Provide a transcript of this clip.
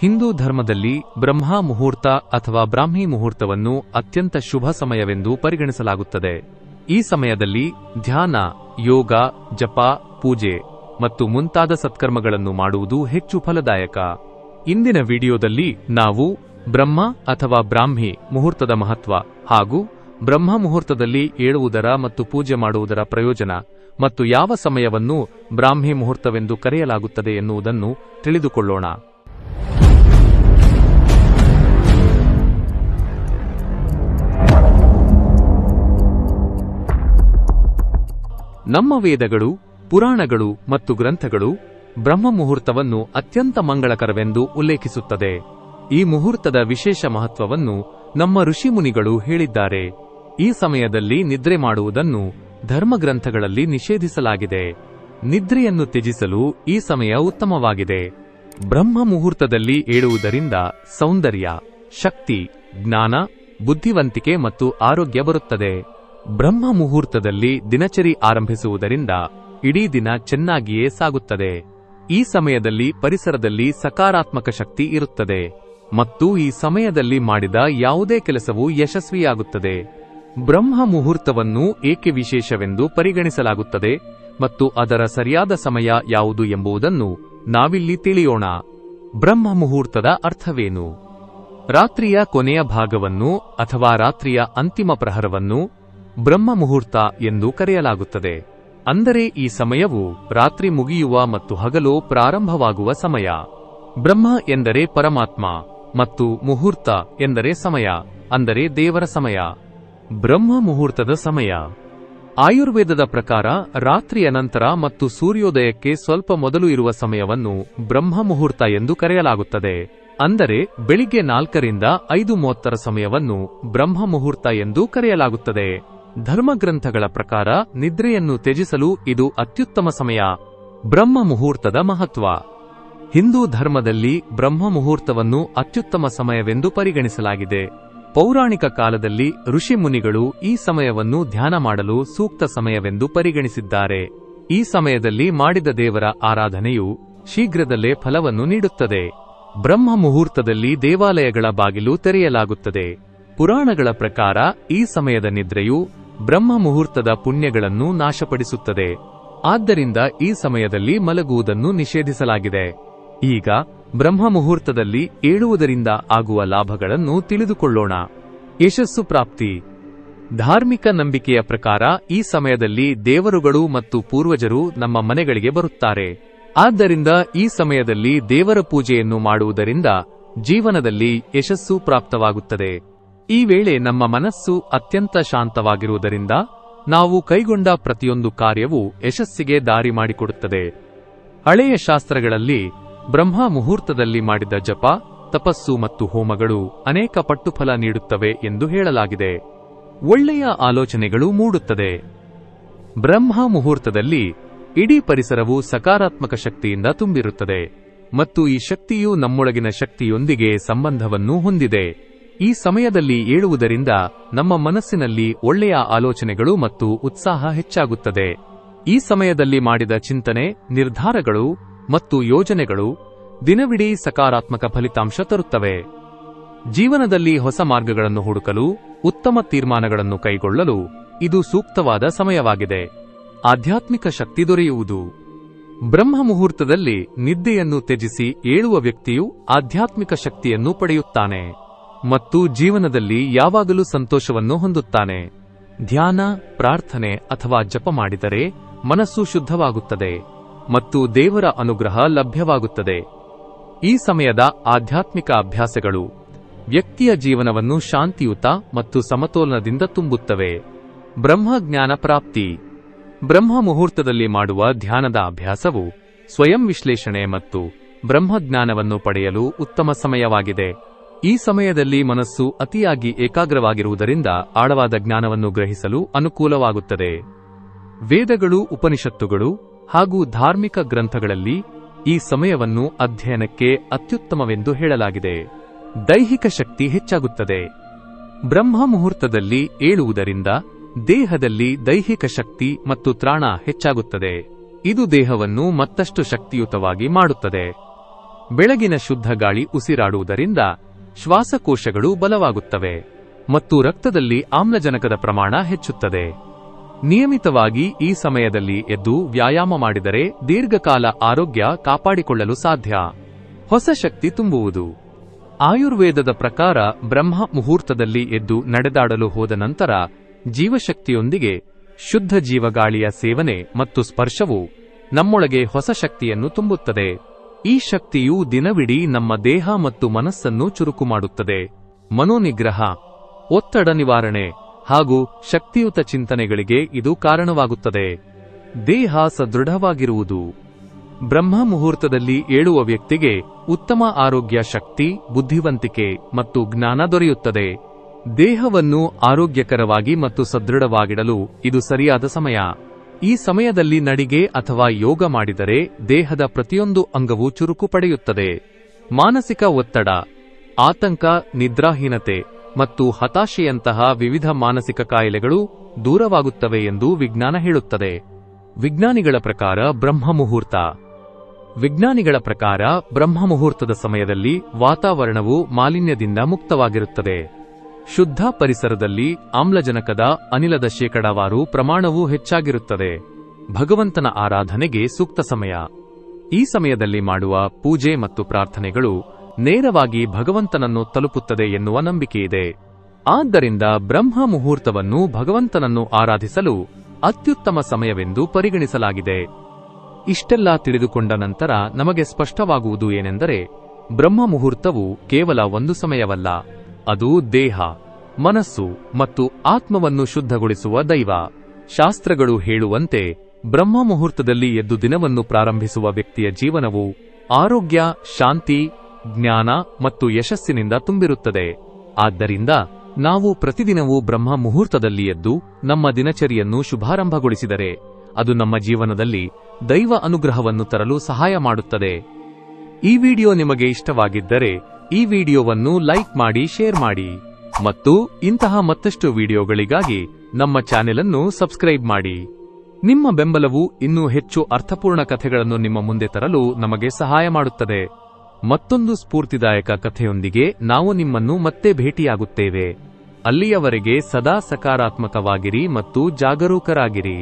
ಹಿಂದೂ ಧರ್ಮದಲ್ಲಿ ಬ್ರಹ್ಮ ಮುಹೂರ್ತ ಅಥವಾ ಬ್ರಾಹ್ಮಿ ಮುಹೂರ್ತವನ್ನು ಅತ್ಯಂತ ಶುಭ ಸಮಯವೆಂದು ಪರಿಗಣಿಸಲಾಗುತ್ತದೆ. ಈ ಸಮಯದಲ್ಲಿ ಧ್ಯಾನ, ಯೋಗ, ಜಪ, ಪೂಜೆ ಮತ್ತು ಮುಂತಾದ ಸತ್ಕರ್ಮಗಳನ್ನು ಮಾಡುವುದು ಹೆಚ್ಚು ಫಲದಾಯಕ. ಇಂದಿನ ವಿಡಿಯೋದಲ್ಲಿ ನಾವು ಬ್ರಹ್ಮ ಅಥವಾ ಬ್ರಾಹ್ಮಿ ಮುಹೂರ್ತದ ಮಹತ್ವ ಹಾಗೂ ಬ್ರಹ್ಮ ಮುಹೂರ್ತದಲ್ಲಿ ಏಳುವುದರ ಮತ್ತು ಪೂಜೆ ಮಾಡುವುದರ ಪ್ರಯೋಜನ ಮತ್ತು ಯಾವ ಸಮಯವನ್ನು ಬ್ರಾಹ್ಮಿ ಮುಹೂರ್ತವೆಂದು ಕರೆಯಲಾಗುತ್ತದೆ ಎನ್ನುವುದನ್ನು ತಿಳಿದುಕೊಳ್ಳೋಣ. ನಮ್ಮ ವೇದಗಳು, ಪುರಾಣಗಳು ಮತ್ತು ಗ್ರಂಥಗಳು ಬ್ರಹ್ಮ ಮುಹೂರ್ತವನ್ನು ಅತ್ಯಂತ ಮಂಗಳಕರವೆಂದು ಉಲ್ಲೇಖಿಸುತ್ತದೆ. ಈ ಮುಹೂರ್ತದ ವಿಶೇಷ ಮಹತ್ವವನ್ನು ನಮ್ಮ ಋಷಿಮುನಿಗಳು ಹೇಳಿದ್ದಾರೆ. ಈ ಸಮಯದಲ್ಲಿ ನಿದ್ರೆ ಮಾಡುವುದನ್ನು ಧರ್ಮಗ್ರಂಥಗಳಲ್ಲಿ ನಿಷೇಧಿಸಲಾಗಿದೆ. ನಿದ್ರೆಯನ್ನು ತ್ಯಜಿಸಲು ಈ ಸಮಯ ಉತ್ತಮವಾಗಿದೆ. ಬ್ರಹ್ಮ ಮುಹೂರ್ತದಲ್ಲಿ ಏಳುವುದರಿಂದ ಸೌಂದರ್ಯ, ಶಕ್ತಿ, ಜ್ಞಾನ, ಬುದ್ಧಿವಂತಿಕೆ ಮತ್ತು ಆರೋಗ್ಯ ಬರುತ್ತದೆ. ಬ್ರಹ್ಮ ಮುಹೂರ್ತದಲ್ಲಿ ದಿನಚರಿ ಆರಂಭಿಸುವುದರಿಂದ ಇಡೀ ದಿನ ಚೆನ್ನಾಗಿಯೇ ಸಾಗುತ್ತದೆ. ಈ ಸಮಯದಲ್ಲಿ ಪರಿಸರದಲ್ಲಿ ಸಕಾರಾತ್ಮಕ ಶಕ್ತಿ ಇರುತ್ತದೆ. ಮತ್ತು ಈ ಸಮಯದಲ್ಲಿ ಮಾಡಿದ ಯಾವುದೇ ಕೆಲಸವೂ ಯಶಸ್ವಿಯಾಗುತ್ತದೆ. ಬ್ರಹ್ಮ ಮುಹೂರ್ತವನ್ನು ಏಕೆ ವಿಶೇಷವೆಂದು ಪರಿಗಣಿಸಲಾಗುತ್ತದೆ ಮತ್ತು ಅದರ ಸರಿಯಾದ ಸಮಯ ಯಾವುದು ಎಂಬುದನ್ನು ನಾವಿಲ್ಲಿ ತಿಳಿಯೋಣ. ಬ್ರಹ್ಮ ಮುಹೂರ್ತದ ಅರ್ಥವೇನು? ರಾತ್ರಿಯ ಕೊನೆಯ ಭಾಗವನ್ನು ಅಥವಾ ರಾತ್ರಿಯ ಅಂತಿಮ ಪ್ರಹರವನ್ನು ಬ್ರಹ್ಮ ಮುಹೂರ್ತ ಎಂದು ಕರೆಯಲಾಗುತ್ತದೆ. ಅಂದರೆ ಈ ಸಮಯವು ರಾತ್ರಿ ಮುಗಿಯುವ ಮತ್ತು ಹಗಲು ಪ್ರಾರಂಭವಾಗುವ ಸಮಯ. ಬ್ರಹ್ಮ ಎಂದರೆ ಪರಮಾತ್ಮ ಮತ್ತು ಮುಹೂರ್ತ ಎಂದರೆ ಸಮಯ, ಅಂದರೆ ದೇವರ ಸಮಯ. ಬ್ರಹ್ಮ ಮುಹೂರ್ತದ ಸಮಯ. ಆಯುರ್ವೇದದ ಪ್ರಕಾರ ರಾತ್ರಿಯ ನಂತರ ಮತ್ತು ಸೂರ್ಯೋದಯಕ್ಕೆ ಸ್ವಲ್ಪ ಮೊದಲು ಇರುವ ಸಮಯವನ್ನು ಬ್ರಹ್ಮ ಮುಹೂರ್ತ ಎಂದು ಕರೆಯಲಾಗುತ್ತದೆ. ಅಂದರೆ ಬೆಳಿಗ್ಗೆ ನಾಲ್ಕರಿಂದ ಐದು ಮೂವತ್ತರ ಸಮಯವನ್ನು ಬ್ರಹ್ಮ ಮುಹೂರ್ತ ಎಂದು ಕರೆಯಲಾಗುತ್ತದೆ. ಧರ್ಮಗ್ರಂಥಗಳ ಪ್ರಕಾರ ನಿದ್ರೆಯನ್ನು ತ್ಯಜಿಸಲು ಇದು ಅತ್ಯುತ್ತಮ ಸಮಯ. ಬ್ರಹ್ಮ ಮುಹೂರ್ತದ ಮಹತ್ವ. ಹಿಂದೂ ಧರ್ಮದಲ್ಲಿ ಬ್ರಹ್ಮ ಮುಹೂರ್ತವನ್ನು ಅತ್ಯುತ್ತಮ ಸಮಯವೆಂದು ಪರಿಗಣಿಸಲಾಗಿದೆ. ಪೌರಾಣಿಕ ಕಾಲದಲ್ಲಿ ಋಷಿಮುನಿಗಳು ಈ ಸಮಯವನ್ನು ಧ್ಯಾನ ಮಾಡಲು ಸೂಕ್ತ ಸಮಯವೆಂದು ಪರಿಗಣಿಸಿದ್ದಾರೆ. ಈ ಸಮಯದಲ್ಲಿ ಮಾಡಿದ ದೇವರ ಆರಾಧನೆಯು ಶೀಘ್ರದಲ್ಲೇ ಫಲವನ್ನು ನೀಡುತ್ತದೆ. ಬ್ರಹ್ಮ ಮುಹೂರ್ತದಲ್ಲಿ ದೇವಾಲಯಗಳ ಬಾಗಿಲು ತೆರೆಯಲಾಗುತ್ತದೆ. ಪುರಾಣಗಳ ಪ್ರಕಾರ ಈ ಸಮಯದ ನಿದ್ರೆಯು ಬ್ರಹ್ಮ ಮುಹೂರ್ತದ ಪುಣ್ಯಗಳನ್ನು ನಾಶಪಡಿಸುತ್ತದೆ. ಆದ್ದರಿಂದ ಈ ಸಮಯದಲ್ಲಿ ಮಲಗುವುದನ್ನು ನಿಷೇಧಿಸಲಾಗಿದೆ. ಈಗ ಬ್ರಹ್ಮ ಮುಹೂರ್ತದಲ್ಲಿ ಏಳುವುದರಿಂದ ಆಗುವ ಲಾಭಗಳನ್ನು ತಿಳಿದುಕೊಳ್ಳೋಣ. ಯಶಸ್ಸು ಪ್ರಾಪ್ತಿ. ಧಾರ್ಮಿಕ ನಂಬಿಕೆಯ ಪ್ರಕಾರ ಈ ಸಮಯದಲ್ಲಿ ದೇವರುಗಳು ಮತ್ತು ಪೂರ್ವಜರು ನಮ್ಮ ಮನೆಗಳಿಗೆ ಬರುತ್ತಾರೆ. ಆದ್ದರಿಂದ ಈ ಸಮಯದಲ್ಲಿ ದೇವರ ಪೂಜೆಯನ್ನು ಮಾಡುವುದರಿಂದ ಜೀವನದಲ್ಲಿ ಯಶಸ್ಸು ಪ್ರಾಪ್ತವಾಗುತ್ತದೆ. ಈ ವೇಳೆ ನಮ್ಮ ಮನಸ್ಸು ಅತ್ಯಂತ ಶಾಂತವಾಗಿರುವುದರಿಂದ ನಾವು ಕೈಗೊಂಡ ಪ್ರತಿಯೊಂದು ಕಾರ್ಯವು ಯಶಸ್ಸಿಗೆ ದಾರಿ ಮಾಡಿಕೊಡುತ್ತದೆ. ಹಳೆಯ ಶಾಸ್ತ್ರಗಳಲ್ಲಿ ಬ್ರಹ್ಮ ಮುಹೂರ್ತದಲ್ಲಿ ಮಾಡಿದ ಜಪ, ತಪಸ್ಸು ಮತ್ತು ಹೋಮಗಳು ಅನೇಕ ಪಟ್ಟುಫಲ ನೀಡುತ್ತವೆ ಎಂದು ಹೇಳಲಾಗಿದೆ. ಒಳ್ಳೆಯ ಆಲೋಚನೆಗಳು ಮೂಡುತ್ತದೆ. ಬ್ರಹ್ಮ ಮುಹೂರ್ತದಲ್ಲಿ ಇಡೀ ಪರಿಸರವು ಸಕಾರಾತ್ಮಕ ಶಕ್ತಿಯಿಂದ ತುಂಬಿರುತ್ತದೆ ಮತ್ತು ಈ ಶಕ್ತಿಯು ನಮ್ಮೊಳಗಿನ ಶಕ್ತಿಯೊಂದಿಗೆ ಸಂಬಂಧವನ್ನು ಹೊಂದಿದೆ. ಈ ಸಮಯದಲ್ಲಿ ಏಳುವುದರಿಂದ ನಮ್ಮ ಮನಸ್ಸಿನಲ್ಲಿ ಒಳ್ಳೆಯ ಆಲೋಚನೆಗಳು ಮತ್ತು ಉತ್ಸಾಹ ಹೆಚ್ಚಾಗುತ್ತದೆ. ಈ ಸಮಯದಲ್ಲಿ ಮಾಡಿದ ಚಿಂತನೆ, ನಿರ್ಧಾರಗಳು ಮತ್ತು ಯೋಜನೆಗಳು ದಿನವಿಡೀ ಸಕಾರಾತ್ಮಕ ಫಲಿತಾಂಶ ತರುತ್ತವೆ. ಜೀವನದಲ್ಲಿ ಹೊಸ ಮಾರ್ಗಗಳನ್ನು ಹುಡುಕಲು, ಉತ್ತಮ ತೀರ್ಮಾನಗಳನ್ನು ಕೈಗೊಳ್ಳಲು ಇದು ಸೂಕ್ತವಾದ ಸಮಯವಾಗಿದೆ. ಆಧ್ಯಾತ್ಮಿಕ ಶಕ್ತಿ ದೊರೆಯುವುದು. ಬ್ರಹ್ಮ ಮುಹೂರ್ತದಲ್ಲಿ ನಿದ್ದೆಯನ್ನು ತ್ಯಜಿಸಿ ಏಳುವ ವ್ಯಕ್ತಿಯು ಆಧ್ಯಾತ್ಮಿಕ ಶಕ್ತಿಯನ್ನು ಪಡೆಯುತ್ತಾನೆ. ಮತ್ತು ಜೀವನದಲ್ಲಿ ಯಾವಾಗಲೂ ಸಂತೋಷವನ್ನು ಹೊಂದುತ್ತಾನೆ. ಧ್ಯಾನ, ಪ್ರಾರ್ಥನೆ ಅಥವಾ ಜಪ ಮಾಡಿದರೆ ಮನಸ್ಸು ಶುದ್ಧವಾಗುತ್ತದೆ ಮತ್ತು ದೇವರ ಅನುಗ್ರಹ ಲಭ್ಯವಾಗುತ್ತದೆ. ಈ ಸಮಯದ ಆಧ್ಯಾತ್ಮಿಕ ಅಭ್ಯಾಸಗಳು ವ್ಯಕ್ತಿಯ ಜೀವನವನ್ನು ಶಾಂತಿಯುತ ಮತ್ತು ಸಮತೋಲನದಿಂದ ತುಂಬುತ್ತವೆ. ಬ್ರಹ್ಮಜ್ಞಾನ ಪ್ರಾಪ್ತಿ. ಬ್ರಹ್ಮ ಮುಹೂರ್ತದಲ್ಲಿ ಮಾಡುವ ಧ್ಯಾನದ ಅಭ್ಯಾಸವು ಸ್ವಯಂ ವಿಶ್ಲೇಷಣೆ ಮತ್ತು ಬ್ರಹ್ಮಜ್ಞಾನವನ್ನು ಪಡೆಯಲು ಉತ್ತಮ ಸಮಯವಾಗಿದೆ. ಈ ಸಮಯದಲ್ಲಿ ಮನಸ್ಸು ಅತಿಯಾಗಿ ಏಕಾಗ್ರವಾಗಿರುವುದರಿಂದ ಆಳವಾದ ಜ್ಞಾನವನ್ನು ಗ್ರಹಿಸಲು ಅನುಕೂಲವಾಗುತ್ತದೆ. ವೇದಗಳು, ಉಪನಿಷತ್ತುಗಳು ಹಾಗೂ ಧಾರ್ಮಿಕ ಗ್ರಂಥಗಳಲ್ಲಿ ಈ ಸಮಯವನ್ನು ಅಧ್ಯಯನಕ್ಕೆ ಅತ್ಯುತ್ತಮವೆಂದು ಹೇಳಲಾಗಿದೆ. ದೈಹಿಕ ಶಕ್ತಿ ಹೆಚ್ಚಾಗುತ್ತದೆ. ಬ್ರಹ್ಮ ಮುಹೂರ್ತದಲ್ಲಿ ಏಳುವುದರಿಂದ ದೇಹದಲ್ಲಿ ದೈಹಿಕ ಶಕ್ತಿ ಮತ್ತು ತ್ರಾಣ ಹೆಚ್ಚಾಗುತ್ತದೆ. ಇದು ದೇಹವನ್ನು ಮತ್ತಷ್ಟು ಶಕ್ತಿಯುತವಾಗಿ ಮಾಡುತ್ತದೆ. ಬೆಳಗಿನ ಶುದ್ಧ ಗಾಳಿ ಉಸಿರಾಡುವುದರಿಂದ ಶ್ವಾಸಕೋಶಗಳು ಬಲವಾಗುತ್ತವೆ ಮತ್ತು ರಕ್ತದಲ್ಲಿ ಆಮ್ಲಜನಕದ ಪ್ರಮಾಣ ಹೆಚ್ಚುತ್ತದೆ. ನಿಯಮಿತವಾಗಿ ಈ ಸಮಯದಲ್ಲಿ ಎದ್ದು ವ್ಯಾಯಾಮ ಮಾಡಿದರೆ ದೀರ್ಘಕಾಲ ಆರೋಗ್ಯ ಕಾಪಾಡಿಕೊಳ್ಳಲು ಸಾಧ್ಯ. ಹೊಸ ಶಕ್ತಿ ತುಂಬುವುದು. ಆಯುರ್ವೇದದ ಪ್ರಕಾರ ಬ್ರಹ್ಮ ಮುಹೂರ್ತದಲ್ಲಿ ಎದ್ದು ನಡೆದಾಡಲು ಹೋದ ನಂತರ ಜೀವಶಕ್ತಿಯೊಂದಿಗೆ ಶುದ್ಧ ಜೀವಗಾಳಿಯ ಸೇವನೆ ಮತ್ತು ಸ್ಪರ್ಶವು ನಮ್ಮೊಳಗೆ ಹೊಸ ಶಕ್ತಿಯನ್ನು ತುಂಬುತ್ತದೆ. ಈ ಶಕ್ತಿಯು ದಿನವಿಡೀ ನಮ್ಮ ದೇಹ ಮತ್ತು ಮನಸ್ಸನ್ನು ಚುರುಕು ಮಾಡುತ್ತದೆ ಮನೋನಿಗ್ರಹ, ಒತ್ತಡ ನಿವಾರಣೆ ಹಾಗೂ ಶಕ್ತಿಯುತ ಚಿಂತನೆಗಳಿಗೆ ಇದು ಕಾರಣವಾಗುತ್ತದೆ. ದೇಹ ಸದೃಢವಾಗಿರುವುದು. ಬ್ರಹ್ಮ ಮುಹೂರ್ತದಲ್ಲಿ ಏಳುವ ವ್ಯಕ್ತಿಗೆ ಉತ್ತಮ ಆರೋಗ್ಯ ಶಕ್ತಿ, ಬುದ್ಧಿವಂತಿಕೆ ಮತ್ತು ಜ್ಞಾನ ದೊರೆಯುತ್ತದೆ. ದೇಹವನ್ನು ಆರೋಗ್ಯಕರವಾಗಿ ಮತ್ತು ಸದೃಢವಾಗಿಡಲು ಇದು ಸರಿಯಾದ ಸಮಯ. ಈ ಸಮಯದಲ್ಲಿ ನಡಿಗೆ ಅಥವಾ ಯೋಗ ಮಾಡಿದರೆ ದೇಹದ ಪ್ರತಿಯೊಂದು ಅಂಗವು ಚುರುಕು ಪಡೆಯುತ್ತದೆ. ಮಾನಸಿಕ ಒತ್ತಡ, ಆತಂಕ, ನಿದ್ರಾಹೀನತೆ ಮತ್ತು ಹತಾಶೆಯಂತಹ ವಿವಿಧ ಮಾನಸಿಕ ಕಾಯಿಲೆಗಳು ದೂರವಾಗುತ್ತವೆ ಎಂದು ವಿಜ್ಞಾನ ಹೇಳುತ್ತದೆ. ವಿಜ್ಞಾನಿಗಳ ಪ್ರಕಾರ ಬ್ರಹ್ಮ ಮುಹೂರ್ತ ವಿಜ್ಞಾನಿಗಳ ಪ್ರಕಾರ ಬ್ರಹ್ಮ ಮುಹೂರ್ತದ ಸಮಯದಲ್ಲಿ ವಾತಾವರಣವು ಮಾಲಿನ್ಯದಿಂದ ಮುಕ್ತವಾಗಿರುತ್ತದೆ. ಶುದ್ಧ ಪರಿಸರದಲ್ಲಿ ಆಮ್ಲಜನಕದ ಅನಿಲದ ಶೇಕಡಾವಾರು ಪ್ರಮಾಣವೂ ಹೆಚ್ಚಾಗಿರುತ್ತದೆ. ಭಗವಂತನ ಆರಾಧನೆಗೆ ಸೂಕ್ತ ಸಮಯ. ಈ ಸಮಯದಲ್ಲಿ ಮಾಡುವ ಪೂಜೆ ಮತ್ತು ಪ್ರಾರ್ಥನೆಗಳು ನೇರವಾಗಿ ಭಗವಂತನನ್ನು ತಲುಪುತ್ತದೆ ಎನ್ನುವ ನಂಬಿಕೆಯಿದೆ ಆದ್ದರಿಂದ ಬ್ರಹ್ಮ ಮುಹೂರ್ತವನ್ನು ಭಗವಂತನನ್ನು ಆರಾಧಿಸಲು ಅತ್ಯುತ್ತಮ ಸಮಯವೆಂದು ಪರಿಗಣಿಸಲಾಗಿದೆ. ಇಷ್ಟೆಲ್ಲ ತಿಳಿದುಕೊಂಡ ನಂತರ ನಮಗೆ ಸ್ಪಷ್ಟವಾಗುವುದು ಏನೆಂದರೆ ಬ್ರಹ್ಮ ಮುಹೂರ್ತವು ಕೇವಲ ಒಂದು ಸಮಯವಲ್ಲ. ಅದು ದೇಹ, ಮನಸ್ಸು ಮತ್ತು ಆತ್ಮವನ್ನು ಶುದ್ಧಗೊಳಿಸುವ ದೈವ. ಶಾಸ್ತ್ರಗಳು ಹೇಳುವಂತೆ ಬ್ರಹ್ಮ ಮುಹೂರ್ತದಲ್ಲಿ ಎದ್ದು ದಿನವನ್ನು ಪ್ರಾರಂಭಿಸುವ ವ್ಯಕ್ತಿಯ ಜೀವನವು ಆರೋಗ್ಯ, ಶಾಂತಿ, ಜ್ಞಾನ ಮತ್ತು ಯಶಸ್ಸಿನಿಂದ ತುಂಬಿರುತ್ತದೆ. ಆದ್ದರಿಂದ ನಾವು ಪ್ರತಿದಿನವೂ ಬ್ರಹ್ಮ ಮುಹೂರ್ತದಲ್ಲಿ ಎದ್ದು ನಮ್ಮ ದಿನಚರಿಯನ್ನು ಶುಭಾರಂಭಗೊಳಿಸಿದರೆ ಅದು ನಮ್ಮ ಜೀವನದಲ್ಲಿ ದೈವ ಅನುಗ್ರಹವನ್ನು ತರಲು ಸಹಾಯ ಮಾಡುತ್ತದೆ. ಈ ವಿಡಿಯೋ ನಿಮಗೆ ಇಷ್ಟವಾಗಿದ್ದರೆ ಈ ವಿಡಿಯೋವನ್ನು ಲೈಕ್ ಮಾಡಿ, ಶೇರ್ ಮಾಡಿ ಮತ್ತು ಇಂತಹ ಮತ್ತಷ್ಟು ವಿಡಿಯೋಗಳಿಗಾಗಿ ನಮ್ಮ ಚಾನೆಲ್ ಅನ್ನು ಸಬ್ಸ್ಕ್ರೈಬ್ ಮಾಡಿ. ನಿಮ್ಮ ಬೆಂಬಲವು ಇನ್ನೂ ಹೆಚ್ಚು ಅರ್ಥಪೂರ್ಣ ಕಥೆಗಳನ್ನು ನಿಮ್ಮ ಮುಂದೆ ತರಲು ನಮಗೆ ಸಹಾಯ ಮಾಡುತ್ತದೆ. ಮತ್ತೊಂದು ಸ್ಫೂರ್ತಿದಾಯಕ ಕಥೆಯೊಂದಿಗೆ ನಾವು ನಿಮ್ಮನ್ನು ಮತ್ತೆ ಭೇಟಿಯಾಗುತ್ತೇವೆ. ಅಲ್ಲಿಯವರೆಗೆ ಸದಾ ಸಕಾರಾತ್ಮಕವಾಗಿರಿ ಮತ್ತು ಜಾಗರೂಕರಾಗಿರಿ.